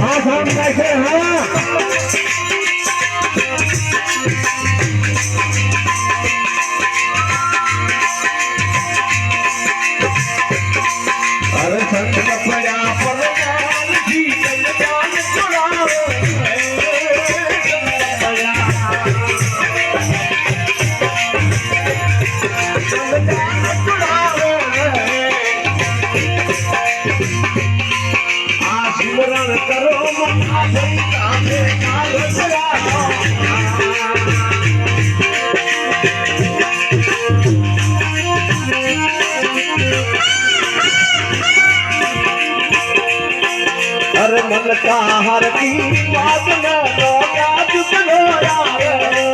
હા નાચીઓ હા હા સામ આ સિમરણ કરો જઈ કામે કાલ અરે કા હરતી વાત આવે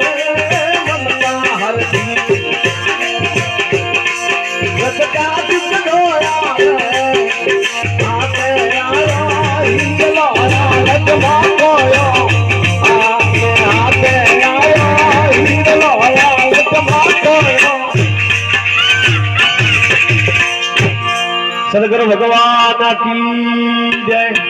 सदगुरु भगवान की जय।